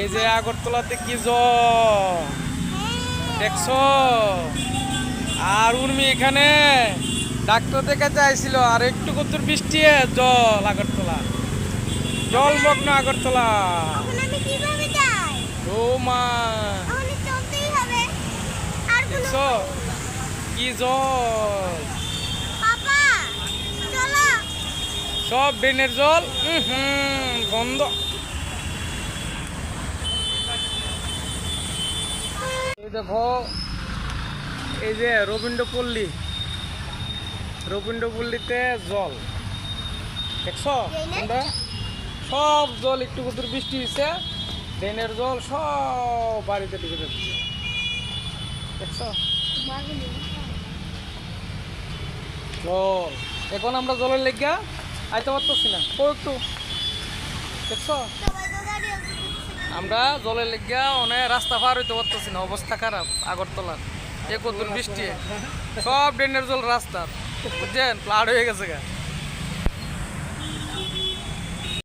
এই যে আগরতলাতে কি জল? দেখছ? আর উর্মি এখানে? ডাক্তার দেখে চাইছিল আর একটু কত বৃষ্টি জল আগরতলা। জলমগ্ন আগরতলা। ও মা দেখছ? কি জল? সব ড্রেনের জল? হুম বন্ধ এই দেখো, এই যে রবীন্দ্রপল্লী। রবীন্দ্রপল্লীতে জল। দেখছ? সব জল একটু কত বৃষ্টি হয়েছে ড্রেনের জল সব বাড়িতে ঢুকে যাচ্ছে। দেখছ? জল। এখন আমরা জলের লেগা আইতে পারতেছি না। ও একটু। দেখছ? আমরা জলের লেগিয়া অনেক রাস্তা পার হইতে পারতেছি না, অবস্থা খারাপ, আগরতলার। এ কত বৃষ্টি, সব ড্রেনের জল রাস্তা বুঝছেন? প্লাড হয়ে গেছে গা।